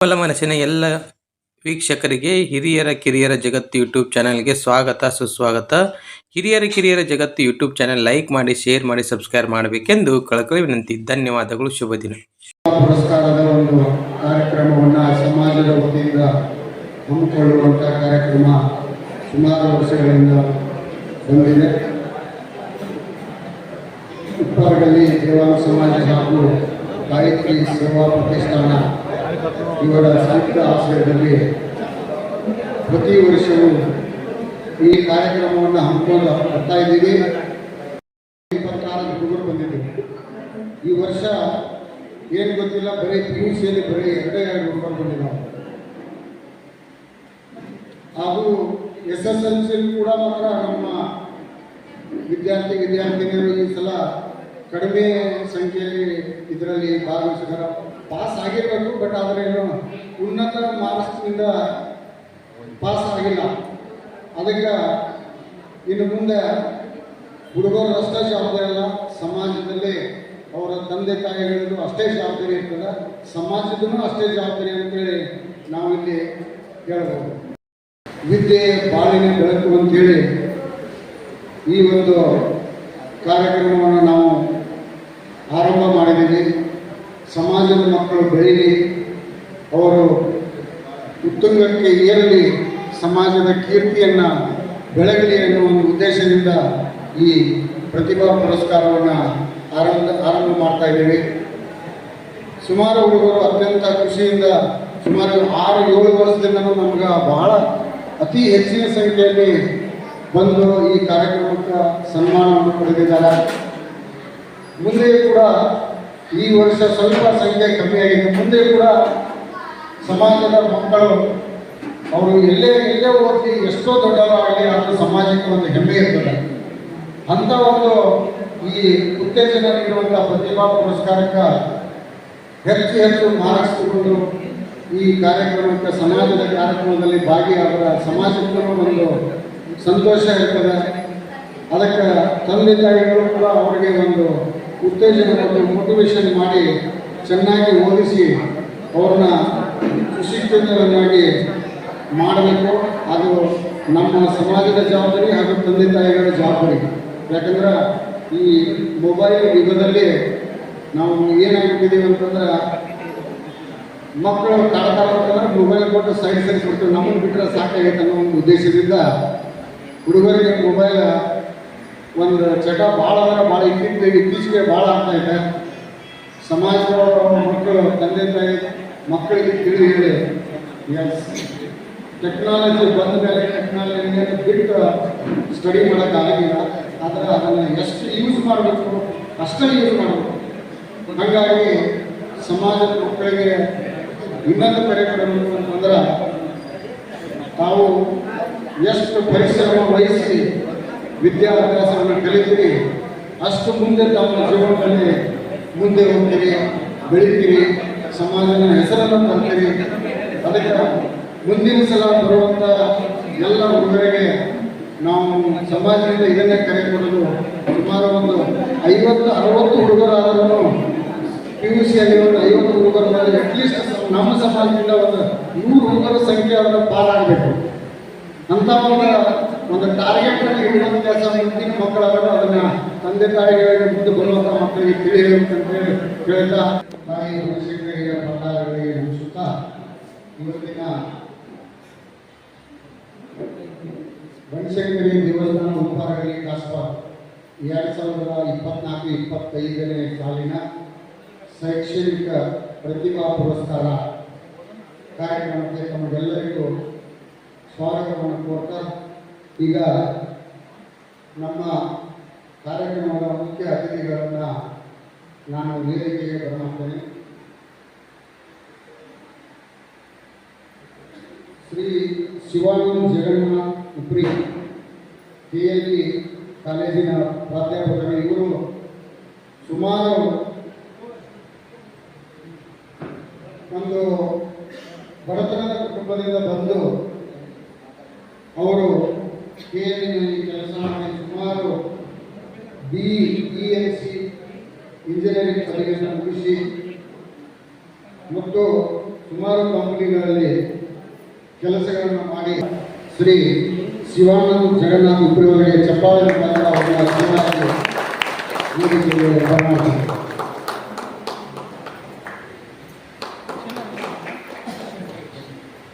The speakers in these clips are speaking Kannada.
ಪ್ರಬಲ ಮನಸ್ಸಿನ ಎಲ್ಲ ವೀಕ್ಷಕರಿಗೆ ಹಿರಿಯರ ಕಿರಿಯರ ಜಗತ್ತು ಯೂಟ್ಯೂಬ್ ಚಾನಲ್ಗೆ ಸ್ವಾಗತ, ಸುಸ್ವಾಗತ. ಹಿರಿಯರ ಕಿರಿಯರ ಜಗತ್ತು ಯೂಟ್ಯೂಬ್ ಚಾನೆಲ್ ಲೈಕ್ ಮಾಡಿ, ಶೇರ್ ಮಾಡಿ, ಸಬ್ಸ್ಕ್ರೈಬ್ ಮಾಡಬೇಕೆಂದು ಕಳಕಳಿ ವಿನಂತಿ. ಧನ್ಯವಾದಗಳು, ಶುಭ ದಿನ. ಪುರಸ್ಕಾರದ ಒಂದು ಕಾರ್ಯಕ್ರಮವನ್ನು ಸಮಾಜದ ವತಿಯಿಂದ ಹಮ್ಮಿಕೊಳ್ಳುವಂತಹ ಕಾರ್ಯಕ್ರಮ ಸುಮಾರು ವರ್ಷಗಳಿಂದ ಬಂದಿದೆ. ಸಮಾಜ ಹಾಗೂ ಗಾಯತ್ರಿ ಸೇವಾ ಪ್ರತಿಷ್ಠಾನ ಇವರ ಸಂಯುಕ್ತ ಆಶ್ರಯದಲ್ಲಿ ಪ್ರತಿ ವರ್ಷವೂ ಈ ಕಾರ್ಯಕ್ರಮವನ್ನು ಹಮ್ಮಿಕೊಂಡು ಬರ್ತಾ ಇದ್ದೀವಿ. ಇಪ್ಪತ್ತಾರು ಹುಡುಗರು ಬಂದಿದ್ದೀವಿ ಈ ವರ್ಷ ಏನು ಗೊತ್ತಿಲ್ಲ, ಬರೀ ಪಿ ಯು ಸಿಯಲ್ಲಿ ಬರೀ ಎರಡೇ ಎರಡು ಹುಡುಗರು ಬಂದಿದ್ದಾವೆ ಹಾಗೂ ಎಸ್ ಎಸ್ ಎಲ್ ಸಿ ಕೂಡ ಮಾತ್ರ ನಮ್ಮ ವಿದ್ಯಾರ್ಥಿ, ವಿದ್ಯಾರ್ಥಿನಿಯರು ಈ ಸಲ ಕಡಿಮೆ ಸಂಖ್ಯೆಯಲ್ಲಿ ಇದರಲ್ಲಿ ಭಾಗವಹಿಸಿದಾರೆ ಪಾಸ್ ಆಗಿರಬೇಕು ಬಟ್ ಆದರೆ ಏನು, ಉನ್ನತ ಮಾರ್ಕ್ಸ್ನಿಂದ ಪಾಸ್ ಆಗಿಲ್ಲ. ಅದಕ್ಕೆ ಇನ್ನು ಮುಂದೆ ಹುಡುಗರು ಅಷ್ಟೇ ಜವಾಬ್ದಾರಿ ಇಲ್ಲ ಸಮಾಜದಲ್ಲಿ ಅವರ ತಂದೆ ತಾಯಿಗಳಿಗೂ ಅಷ್ಟೇ ಜವಾಬ್ದಾರಿ ಇರ್ತದೆ ಸಮಾಜದೂ ಅಷ್ಟೇ ಜವಾಬ್ದಾರಿ ಅಂತೇಳಿ ನಾವಿಲ್ಲಿ ಹೇಳ್ಬೋದು. ವಿದ್ಯೆ ಬಾಳಿನ ಬೆಳಕು ಅಂತೇಳಿ ಈ ಒಂದು ಕಾರ್ಯಕ್ರಮವನ್ನು ನಾವು ಆರಂಭ ಮಾಡಿದ್ದೀವಿ ಸಮಾಜದ ಮಕ್ಕಳು ಬೆಳೀಲಿ, ಅವರು ಉತ್ತುಂಗಕ್ಕೆ ಏರಲಿ, ಸಮಾಜದ ಕೀರ್ತಿಯನ್ನು ಬೆಳಗಲಿ ಅನ್ನೋ ಒಂದು ಉದ್ದೇಶದಿಂದ ಈ ಪ್ರತಿಭಾ ಪುರಸ್ಕಾರವನ್ನು ಆರಂಭ ಆರಂಭ ಮಾಡ್ತಾ ಇದ್ದೀವಿ. ಸುಮಾರು ಹುಡುಗರು ಅತ್ಯಂತ ಖುಷಿಯಿಂದ ಸುಮಾರು ಆರು, ಏಳು ವರ್ಷದಿಂದಲೂ ನಮ್ಗೆ ಬಹಳ ಅತಿ ಹೆಚ್ಚಿನ ಸಂಖ್ಯೆಯಲ್ಲಿ ಬಂದು ಈ ಕಾರ್ಯಕ್ರಮಕ್ಕೆ ಸನ್ಮಾನವನ್ನು ಪಡೆದಿದ್ದಾರೆ. ಮುಂದೆ ಕೂಡ ಈ ವರ್ಷ ಸ್ವಲ್ಪ ಸಂಖ್ಯೆ ಕಮ್ಮಿ ಆಗಿದೆ. ಮುಂದೆ ಕೂಡ ಸಮಾಜದ ಮಕ್ಕಳು, ಅವರು ಎಲ್ಲೇ ಎಲ್ಲೇ ಓದಿ ಎಷ್ಟೋ ದೊಡ್ಡವರಾಗಲಿ ಅದು ಸಮಾಜಕ್ಕೆ ಒಂದು ಹೆಮ್ಮೆ ಇರ್ತದೆ. ಅಂತ ಒಂದು ಈ ಉತ್ತೇಜನ ನೀಡುವಂಥ ಪ್ರತಿಭಾ ಪುರಸ್ಕಾರಕ್ಕೆ ಹೆಚ್ಚು ಹೆಚ್ಚು ಮಾರ್ಕ್ಸ್ ತಗೊಂಡು ಈ ಕಾರ್ಯಕ್ರಮಕ್ಕೆ, ಸಮಾಜದ ಕಾರ್ಯಕ್ರಮದಲ್ಲಿ ಭಾಗಿಯಾದ ಸಮಾಜಕ್ಕೂ ಒಂದು ಸಂತೋಷ ಇರ್ತದೆ. ಅದಕ್ಕೆ ತಂದೆ ತಾಯಿಗಳು ಕೂಡ ಅವರಿಗೆ ಒಂದು ಉತ್ತೇಜನ ಮತ್ತು ಮೋಟಿವೇಶನ್ ಮಾಡಿ ಚೆನ್ನಾಗಿ ಓದಿಸಿ ಅವ್ರನ್ನ ಸುಶಿಕ್ಷಿತರನ್ನಾಗಿ ಮಾಡಬೇಕು. ಅದು ನಮ್ಮ ಸಮಾಜದ ಜವಾಬ್ದಾರಿ ಹಾಗೂ ತಂದೆ ತಾಯಿಗಳ ಜವಾಬ್ದಾರಿ. ಯಾಕಂದ್ರೆ ಈ ಮೊಬೈಲ್ ಯುಗದಲ್ಲಿ ನಾವು ಏನಾಗ್ಬಿಟ್ಟಿದ್ದೀವಿ ಅಂತಂದ್ರೆ ಮಕ್ಕಳು ಕಾಡ್ತಾರೆ ಅಂತಂದ್ರೆ ಮೊಬೈಲ್ ಕೊಟ್ಟು ಸೈಡ್ ಸರಿಸ್ಬಿಡ್ತೀವಿ ನಮ್ಮನ್ನು ಬಿಟ್ಟರೆ ಸಾಕಾಗಿತ್ತು ಅನ್ನೋ ಒಂದು ಉದ್ದೇಶದಿಂದ ಹುಡುಗರಿಗೆ ಮೊಬೈಲ್ ಒಂದು ಚಟ ಭಾಳ ಅಂದ್ರೆ ಭಾಳ ಇತ್ತೀಚೆಗೆ ಇತ್ತೀಚೆಗೆ ಭಾಳ ಆಗ್ತಾ ಇದೆ. ಸಮಾಜದ ಮಕ್ಕಳು, ತಂದೆ, ತಾಯಿ, ಮಕ್ಕಳಿಗೆ ತಿಳಿ ಹೇಳಿ. ಎಸ್ ಟೆಕ್ನಾಲಜಿ ಬಂದ ಮೇಲೆ ಟೆಕ್ನಾಲಜಿನ ಬಿಟ್ಟು ಸ್ಟಡಿ ಮಾಡೋಕ್ಕಾಗಿಲ್ಲ ಆದರೆ ಅದನ್ನು ಎಷ್ಟು ಯೂಸ್ ಮಾಡಬೇಕು? ಅಷ್ಟೇ ಯೂಸ್ ಮಾಡಬೇಕು. ಹಾಗಾಗಿ ಸಮಾಜದ ಮಕ್ಕಳಿಗೆ ಇನ್ನೊಂದು ಕಡೆ ಕೊಡಬೇಕು ಅಂತಂದ್ರೆ ತಾವು ಎಷ್ಟು ಪರಿಶ್ರಮ ವಹಿಸಿ ವಿದ್ಯಾಭ್ಯಾಸವನ್ನು ಕಲಿತೀರಿ, ಅಷ್ಟು ಮುಂದೆ ತಮ್ಮ ಜೀವನದಲ್ಲಿ ಮುಂದೆ ಹೋಗ್ತೀರಿ, ಬೆಳಿತೀರಿ, ಸಮಾಜದ ಹೆಸರನ್ನು ತರ್ತೀರಿ ಅದಕ್ಕೆ ಮುಂದಿನ ಸಲ ಬರುವಂಥ ಎಲ್ಲ ಹುಡುಗರಿಗೆ ನಾವು ಸಮಾಜದಿಂದ ಇದನ್ನೇ ಕರೆ ಕೊಡಲು ಸುಮಾರು ಒಂದು ಐವತ್ತು, ಅರವತ್ತು ಹುಡುಗರಾದರೂ ಪಿ ಯು ಒಂದು ಐವತ್ತು ಹುಡುಗರು ಅಟ್ಲೀಸ್ಟ್ ನಮ್ಮ ಸಮಾಜದಿಂದ ಒಂದು ನೂರು ಹುಡುಗರ ಸಂಖ್ಯೆ ಅದನ್ನು ಪಾಲಾಗಬೇಕು ಅಂತ ಒಂದು ಒಂದು ಟಾರ್ಗೆಟ್ ಅಲ್ಲಿ ಇಡುವಂತ ಕೆಲಸ ಮುಂದಿನ ಮಕ್ಕಳಾದರೂ ಅದನ್ನ ತಂದೆ ತಾಯಿಗಳಿಗೆ ಮುಂದೆ ಬರುವಂತ ಮಕ್ಕಳಿಗೆ ತಿಳಿಯಬೇಕಂತ ಹೇಳಿ ಹೇಳ್ತಾ ತಾಯಿ ಋಷಿಕರಿಗೆ ಭಂಡಾರಗಳಿಗೆ ಮುಗಿಸುತ್ತಾ ಇವತ್ತಿನ ಬನಶಂಕರಿ ದೇವಸ್ಥಾನ ಉಪಹಾರಗಳಿಗೆ ಕಾಸ್ಪ ಎರಡು ಸಾವಿರದ ಇಪ್ಪತ್ನಾಲ್ಕು, ಇಪ್ಪತ್ತೈದನೇ ಸಾಲಿನ ಶೈಕ್ಷಣಿಕ ಪ್ರತಿಭಾ ಪುರಸ್ಕಾರ ಕಾರ್ಯಕ್ರಮಕ್ಕೆ ತಮಗೆಲ್ಲರಿಗೂ ಸ್ವಾಗತವನ್ನು ಕೋರ್ತಾ ಈಗ ನಮ್ಮ ಕಾರ್ಯಕ್ರಮದ ಮುಖ್ಯ ಅತಿಥಿಗಳನ್ನು ನಾನು ವೇದಿಕೆಗೆ ಬರಮಾಡ್ತೇನೆ. Shri Shivananda Jagannath Upri K L E ಕಾಲೇಜಿನ ಪ್ರಾಧ್ಯಾಪಕರು ಇವರು ಸುಮಾರು ಒಂದು ಬಡತನದ ಕುಟುಂಬದಿಂದ ಬಂದು ಅವರು ಕೆ ಎಲ್ನಲ್ಲಿ ಕೆಲಸ ಮಾಡಿ ಸುಮಾರು B E N C engineering ಪದವಿಯನ್ನು ಮುಗಿಸಿ ಮತ್ತು ಸುಮಾರು ಕಂಪನಿಗಳಲ್ಲಿ ಕೆಲಸಗಳನ್ನು ಮಾಡಿ ಶ್ರೀ ಶಿವಾನಂದ ಜಗನ್ನಾಥ ಇಬ್ಬರವರಿಗೆ ಚಪ್ಪಾಳೆ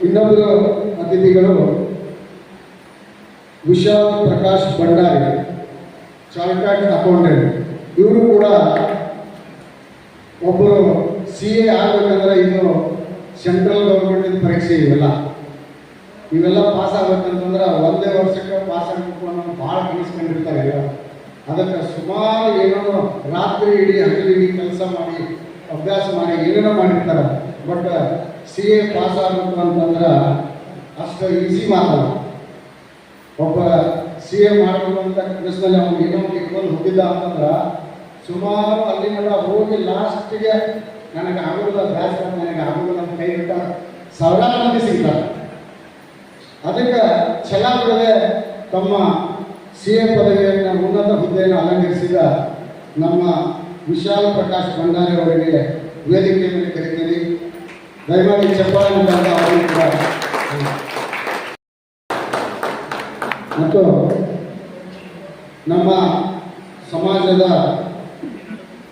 ಇನ್ನೊಬ್ಬರು ಅತಿಥಿಗಳು ವಿಶಾಲ್ ಪ್ರಕಾಶ್ ಭಂಡಾರಿ ಚಾರ್ಟರ್ಡ್ ಅಕೌಂಟೆಂಟ್. ಇವರು ಕೂಡ ಒಬ್ಬರು ಸಿ ಎ ಆಗಬೇಕಂದ್ರೆ ಇನ್ನು ಸೆಂಟ್ರಲ್ ಗೌರ್ಮೆಂಟಿನ ಪರೀಕ್ಷೆ ಇವೆಲ್ಲ. ಇವೆಲ್ಲ ಪಾಸ್ ಆಗ್ಬೇಕಂತಂದ್ರೆ ಒಂದೇ ವರ್ಷಕ್ಕೆ ಪಾಸ್ ಆಗಬೇಕು ಅನ್ನೋ ಭಾಳ ಕಲಿಸ್ಕೊಂಡಿರ್ತಾರೆ ಅದಕ್ಕೆ ಸುಮಾರು ಏನೋ ರಾತ್ರಿ ಇಡೀ ಹಗಲು ಇಡೀ ಕೆಲಸ ಮಾಡಿ, ಅಭ್ಯಾಸ ಮಾಡಿ ಏನೇನೋ ಮಾಡಿರ್ತಾರೆ. ಬಟ್ ಸಿ ಎ ಪಾಸ್ ಆಗಬೇಕು ಅಂತಂದ್ರೆ ಅಷ್ಟು ಈಸಿ ಮಾತಲ್ಲ ಒಬ್ಬ ಸಿ ಎ ಮಾಡಬೇಕು ಕೆಲಸದಲ್ಲಿ ಅವ್ನು ಏನೋ ಇಟ್ಕೊಂಡು ಹೋಗಿದ್ದ ಅಂತಂದ್ರೆ ಸುಮಾರು ಅಲ್ಲಿ ಮಟ್ಟ ಹೋಗಿ ಲಾಸ್ಟಿಗೆ ನನಗೆ ಆಗೋದಿಲ್ಲ ಬ್ಯಾಸ್ ನನಗೆ ಆಗೋದಿಲ್ಲ ಕೈ ಬಿಟ್ಟ ಸಾವಿರಾರು ಮಂದಿ ಸಿಗ್ತಾರೆ. ಅದಕ್ಕೆ ಛಲ ಬಿಡದೆ ತಮ್ಮ ಸಿ ಎ ಪದವಿಯನ್ನು ಉನ್ನತ ಹುದ್ದೆಯನ್ನು ಅಲಂಕರಿಸಿದ ನಮ್ಮ ವಿಶಾಲ್ ಪ್ರಕಾಶ್ ಭಂಡಾರಿ ಅವರಿಗೆ ವೇದಿಕೆ ಮೇಲೆ ದಯಮಾಡಿ ಚಪ್ಪಾಳೆ ಅವರಿಗೆ ಮತ್ತು ನಮ್ಮ ಸಮಾಜದ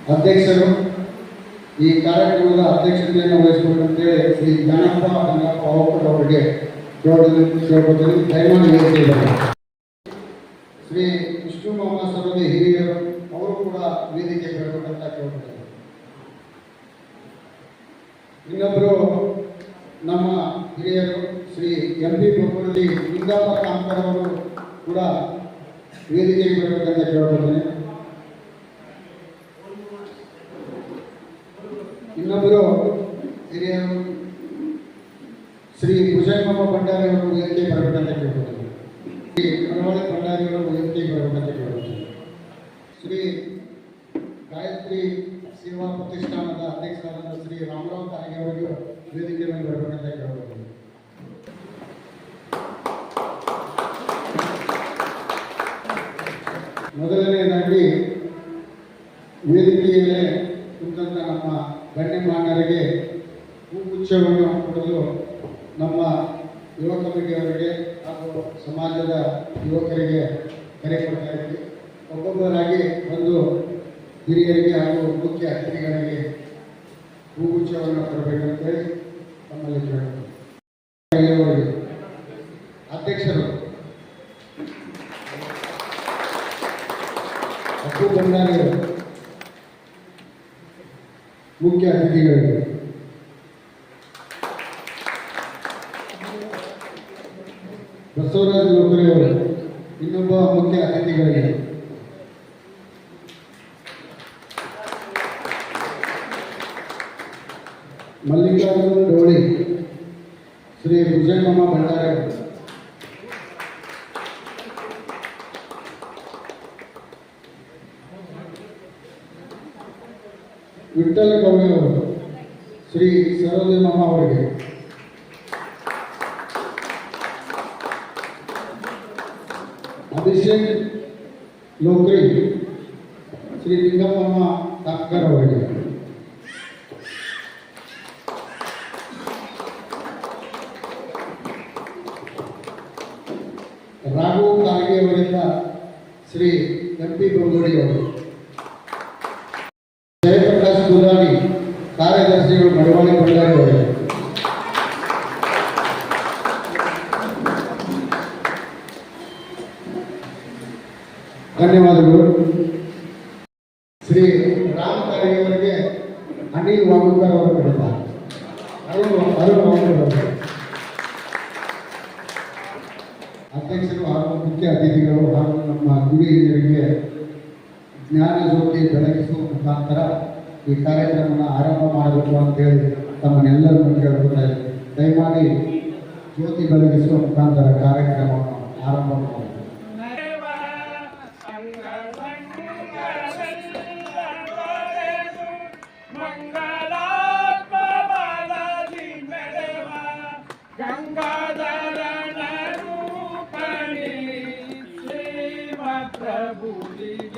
ಅಧ್ಯಕ್ಷರು ಈ ಕಾರ್ಯಕ್ರಮದ ಅಧ್ಯಕ್ಷತೆಯನ್ನು ವಹಿಸಬೇಕಂತೇಳಿ ಶ್ರೀ ಜ್ಞಾನಪ್ಪ ಗಂಗಪ್ಪ ಅವಕರ್ ಅವರಿಗೆ ಕೇಳೋದು ಕೇಳ್ಕೊತೀನಿ ದಯಮಾಡಿ ಶ್ರೀ ವಿಷ್ಣು ಮಾಮ ಸರೋದಿ ಹಿರಿಯರು ಅವರು ಕೂಡ ವೇದಿಕೆ ಬರಬೇಕಂತ ಕೇಳ್ಕೊತೀನಿ ಇನ್ನೊಬ್ಬರು ನಮ್ಮ ಹಿರಿಯರು ಶ್ರೀ ಎಂ ಪಿ ಬೊಮ್ಮರಳ್ಳಿ ಲಿಂಗಪ್ಪ ಕಾಂಕರ್ ಕೂಡ ವೇದಿಕೆಗೆ ಬರಬೇಕಂತ ಕೇಳ್ಕೊಳ್ತೇನೆ. ಇನ್ನೊಬ್ಬರು ಹಿರಿಯ ಶ್ರೀ ಭುಜಂಗಮ್ಮ ಭಂಡಾರಿ ಅವರು ವೇದಿಕೆ ಬರಬೇಕಂತ ಕೇಳ್ಕೊಳ್ತೇನೆ. ಶ್ರೀ ಮನವಳ್ಳಿ ಭಂಡಾರಿ ಅವರು ವೇದಿಕೆ ಬರಬೇಕಂತ ಕೇಳ್ಕೊಳ್ತೇನೆ. ಶ್ರೀ ಗಾಯತ್ರಿ ಸೇವಾ ಪ್ರತಿಷ್ಠಾನದ ಅಧ್ಯಕ್ಷರಾದ ಶ್ರೀ ರಾಮರಾವ್ ಅವರಿಗೂ ವೇದಿಕೆ ಮೇಲೆ ಬರಬೇಕಂತ ಕೇಳ್ಕೊತೀನಿ ಗಣ್ಯಮಾನ್ಯರಿಗೆ ಹೂಗುಚ್ಛವನ್ನು ಕೊಡಲು ನಮ್ಮ ಯುವಕರಿಗೆ ಅವರಿಗೆ ಹಾಗೂ ಸಮಾಜದ ಯುವಕರಿಗೆ ಕರೆ ಕೊಡ್ತಾ ಇದ್ದೀವಿ ಒಬ್ಬೊಬ್ಬರಾಗಿ ಒಂದು ಹಿರಿಯರಿಗೆ ಹಾಗೂ ಮುಖ್ಯ ಅತಿಥಿಗಳಿಗೆ ಹೂಗುಚ್ಛವನ್ನು ಕೊಡಬೇಕಂತೇಳಿ ತಮ್ಮಲ್ಲಿ ಕೇಳಿ ಅಧ್ಯಕ್ಷರು, ಅಪ್ಪು ಭಂಡಾರಿ ಅವರು ಮುಖ್ಯ ಅತಿಥಿಗಳಿಗೆ ಬಸವರಾಜ ಲೋಕರೆ ಇನ್ನೊಬ್ಬ ಮುಖ್ಯ ಅತಿಥಿಗಳಿಗೆ ಮಲ್ಲಿಕಾರ್ಜುನ ಡೋಳಿ ಶ್ರೀ ಭುಜಂಗಮ್ಮ ಭಂಡಾರಿ ಅವರು ವಿಠ್ಠಲ ಗೌರಿ ಅವರು, ಶ್ರೀ ಸರೋಜಮಮ್ಮ ಅವರಿಗೆ. ಅಭಿಷೇಕ್ ಲೋಕ್ರಿ, ಶ್ರೀ ಲಿಂಗಮ್ಮಮ್ಮ ಕಾಕರ್ ಅವರಿಗೆ. ರಾಘು ಕಾರಿಗೆ ಅವರಿಂದ ಶ್ರೀ ಎಂ ಪಿ ಗಂಗೋಡಿ ಅವರು. ಅಧ್ಯಕ್ಷರು ಹಾಗೂ ಮುಖ್ಯ ಅತಿಥಿಗಳು ಹಾಗೂ ನಮ್ಮ ಹಿರಿಯರಿಗೆ ಜ್ಞಾನ ಜ್ಯೋತಿ ಬೆಳಗಿಸುವ ಮುಖಾಂತರ ಈ ಕಾರ್ಯಕ್ರಮನ ಆರಂಭ ಮಾಡಬೇಕು ಅಂತೇಳಿ ತಮ್ಮನ್ನೆಲ್ಲರನ್ನು ಕೇಳ್ಕೊತಾ ದಯಮಾಡಿ ಜ್ಯೋತಿ ಬೆಳಗಿಸುವ ಮುಖಾಂತರ ಕಾರ್ಯಕ್ರಮವನ್ನು ಆರಂಭ ಮಾಡಿ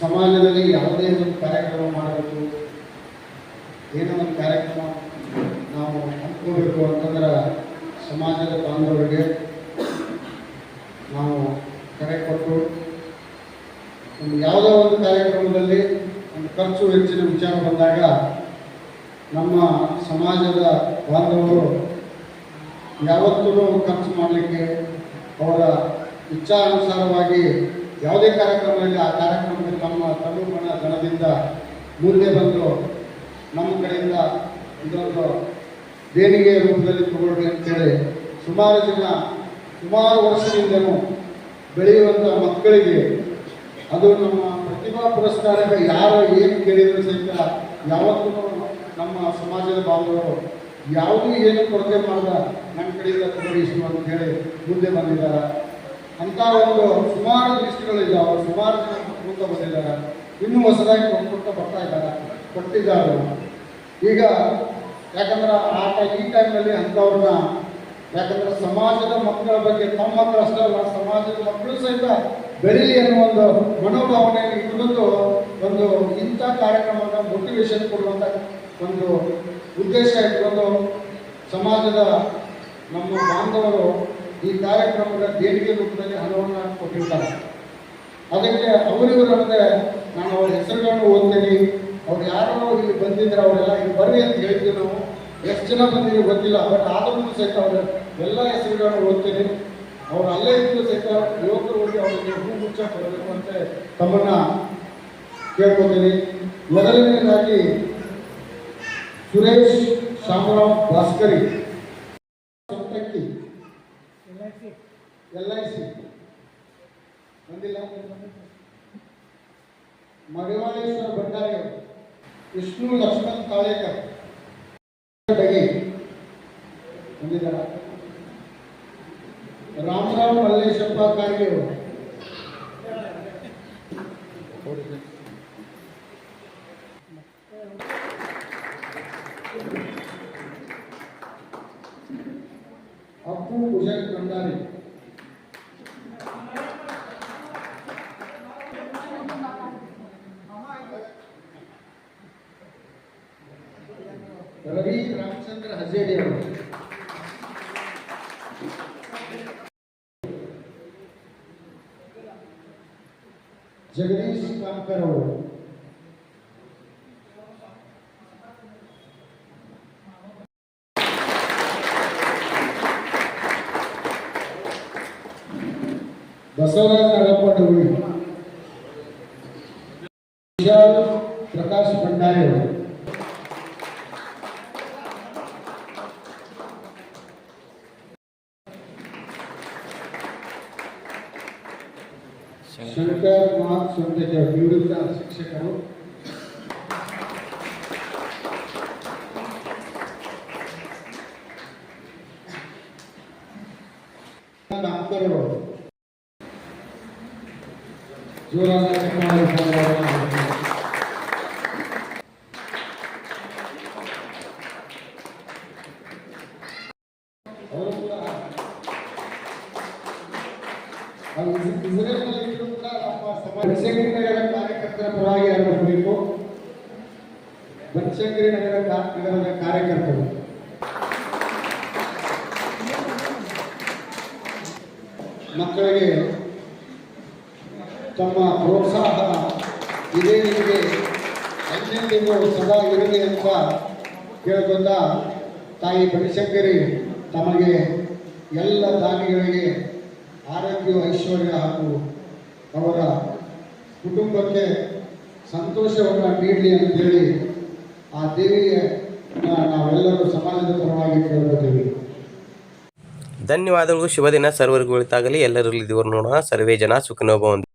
ಸಮಾಜದಲ್ಲಿ ಯಾವುದೇ ಒಂದು ಕಾರ್ಯಕ್ರಮ ಮಾಡಬೇಕು, ಏನೋ ಒಂದು ಕಾರ್ಯಕ್ರಮ ನಾವು ಹಮ್ಮಿಕೋಬೇಕು ಅಂತಂದ್ರೆ ಸಮಾಜದ ಬಾಂಧವರಿಗೆ ನಾವು ಕರೆ ಕೊಟ್ಟು, ಒಂದು ಯಾವುದೋ ಒಂದು ಕಾರ್ಯಕ್ರಮದಲ್ಲಿ ಒಂದು ಖರ್ಚು ಹೆಚ್ಚಿನ ವಿಚಾರ ಬಂದಾಗ ನಮ್ಮ ಸಮಾಜದ ಬಾಂಧವರು ಯಾವತ್ತೂ ಖರ್ಚು ಮಾಡಲಿಕ್ಕೆ ಅವರ ಇಚ್ಛಾನುಸಾರವಾಗಿ ಯಾವುದೇ ಕಾರ್ಯಕ್ರಮ ಇಲ್ಲ ಆ ಕಾರ್ಯಕ್ರಮಕ್ಕೆ ತಮ್ಮ ತಮಿಳುಮಣ ದಣದಿಂದ ಮುಂದೆ ಬಂದು ನಮ್ಮ ಕಡೆಯಿಂದ ಇದೊಂದು ದೇಣಿಗೆ ರೂಪದಲ್ಲಿ ತಗೊಳ್ಳಿ ಅಂತೇಳಿ ಸುಮಾರು ಜನ ಸುಮಾರು ವರ್ಷದಿಂದಲೂ ಬೆಳೆಯುವಂಥ ಮಕ್ಕಳಿಗೆ ಅದು ನಮ್ಮ ಪ್ರತಿಭಾ ಪುರಸ್ಕಾರಕ್ಕೆ ಯಾರು ಏನು ಕೇಳಿದ್ರು ಸಹಿತ ಯಾವತ್ತೂ ನಮ್ಮ ಸಮಾಜದ ಬಾಂಧವರು ಯಾವುದೂ ಏನು ಕೊರತೆ ಮಾಡಿದ ನನ್ನ ಕಡೆಯಿಂದ ತಗೊಳಿಸು ಅಂತ ಹೇಳಿ ಮುಂದೆ ಬಂದಿದ್ದಾರೆ. ಅಂತ ಒಂದು ಸುಮಾರು ಲಿಸ್ಟ್ಗಳಿದ್ದಾವೆ ಸುಮಾರು ಜನ ಮುಂದೆ ಬಂದಿದ್ದಾರೆ. ಇನ್ನೂ ಹೊಸದಾಗಿ ಕೊಟ್ಟ ಬರ್ತಾ ಇದ್ದಾರೆ. ಕೊಟ್ಟಿದ್ದಾರೆ. ಈಗ ಯಾಕಂದ್ರೆ ಆ ಟೈಮ್ ಈ ಟೈಮ್ನಲ್ಲಿ ಅಂಥವ್ರನ್ನ, ಯಾಕಂದ್ರೆ ಸಮಾಜದ ಮಕ್ಕಳ ಬಗ್ಗೆ ತಮ್ಮ ಮಕ್ಕಳು ಅಷ್ಟೇ ಅಲ್ಲ, ಸಮಾಜದ ಮಕ್ಕಳು ಸಹಿತ ಬೆಳೀಲಿ ಅನ್ನೋ ಒಂದು ಮನೋಭಾವನೆಯನ್ನು ಇಟ್ಕೊಂಡು ಒಂದು ಇಂಥ ಕಾರ್ಯಕ್ರಮವನ್ನು ಮೋಟಿವೇಶನ್ ಕೊಡುವಂಥ ಒಂದು ಉದ್ದೇಶ ಇಟ್ಕೊಂಡು ಸಮಾಜದ ನಮ್ಮ ಬಾಂಧವರು ಈ ಕಾರ್ಯಕ್ರಮದ ದೇಣಿಗೆ ರೂಪದಲ್ಲಿ ಹಣವನ್ನು ಕೊಟ್ಟಿರ್ತಾರೆ? ಅದಕ್ಕೆ ಅವರಿವರಂದ್ರೆ ನಾನು ಅವ್ರ ಹೆಸರುಗಳನ್ನು ಓದ್ತೀನಿ. ಅವ್ರು ಯಾರೋ ಇಲ್ಲಿ ಬಂದಿದ್ರೆ ಅವರೆಲ್ಲ ಇಲ್ಲಿ ಬರ್ರಿ ಅಂತ ಹೇಳ್ತೀವಿ ನಾವು. ಎಷ್ಟು ಜನ ಬಂದಿರೋ ಗೊತ್ತಿಲ್ಲ, ಬಟ್ ಆದ್ರೂ ಸಹಿತ ಅವರ ಎಲ್ಲ ಹೆಸರುಗಳನ್ನು ಓದ್ತೀನಿ. ಅವ್ರು ಅಲ್ಲೇ ಇದ್ದು ಸಹಿತ ಯುವಕರು ಹೋಗಿ ಅವರಿಗೆ ಹೂ ಮುಚ್ಚ ಬರಬೇಕು ಅಂತ ತಮ್ಮನ್ನ ಕೇಳ್ಕೊತೀನಿ. ಮೊದಲನೇದಾಗಿ Suresh Shamrao Bhaskari. L I C. ಬಂದಿಲ್ಲ? ಮಡಿವಾಳೇಶ್ವರ ಭಂಡಾರಿ ವಿಷ್ಣು ಲಕ್ಷ್ಮಣ್ ತಾಳೇಕರ್ ಡಗಿ ಬಂದಿದ್ದಾರ? ರಾಮರಾವ್ ಮಲ್ಲೇಶಪ್ಪ ಕಾರ್ಗೆ जगदीश काम करो बसवराज ಶಂಕರ್ ಮಹಾತ್ ಸೊಂಟೆಗೆ ನಿವೃತ್ತ ಶಿಕ್ಷಕರು ಡಾಕ್ಟರ್ ಅವರು ಜೋರಾದ ಚಪ್ಪಾಳೆ ಧನ್ಯವಾದಗಳು. ಅವರು ಕೂಡ ಅದು ಇಸ್- ಇಸ್ರೇಲ್ನಲ್ಲಿ ಇದ್ರೂ ಕೂಡ ನಮ್ಮ ಸಮಾಜ ಬನಶಂಕರಿ ನಗರ ಕಾರ್ಯಕರ್ತರ ಪರವಾಗಿ ಆಗಬೇಕು. ಬನಶಂಕರಿ ನಗರ ನಗರದ ಕಾರ್ಯಕರ್ತರು. ಮಕ್ಕಳಿಗೆ ತಮ್ಮ ಪ್ರೋತ್ಸಾಹ ಇದೇ ನಿಮಗೆ ಎಂದೆಂದಿಗೂ ಸದಾ ಇರಲಿ ಅಂತ ಕೇಳ್ಕೊಂಡ ತಾಯಿ ಬನಶಂಕರಿ ತಮಗೆ ಎಲ್ಲ ದಾನಿಗಳಿಗೆ ಆರೋಗ್ಯ, ಐಶ್ವರ್ಯ ಹಾಗೂ ಅವರ ಕುಟುಂಬಕ್ಕೆ ಸಂತೋಷವನ್ನು ನೀಡಲಿ ಅಂತೇಳಿ ಆ ದೇವಿಗೆ ನಾವೆಲ್ಲರೂ ಸಮಾಜದ ಪರವಾಗಿ ಕೇಳ್ಕೊತೀವಿ. ಧನ್ಯವಾದಗಳು. ಶುಭ ದಿನ ಸರ್ವರಿಗೂ ಉಳಿತಾಗಲಿ. ಎಲ್ಲರಲ್ಲಿ ದೇವರು ನೋಡೋಣ. ಸರ್ವೇ ಜನ ಸುಖನೋಭವಂತು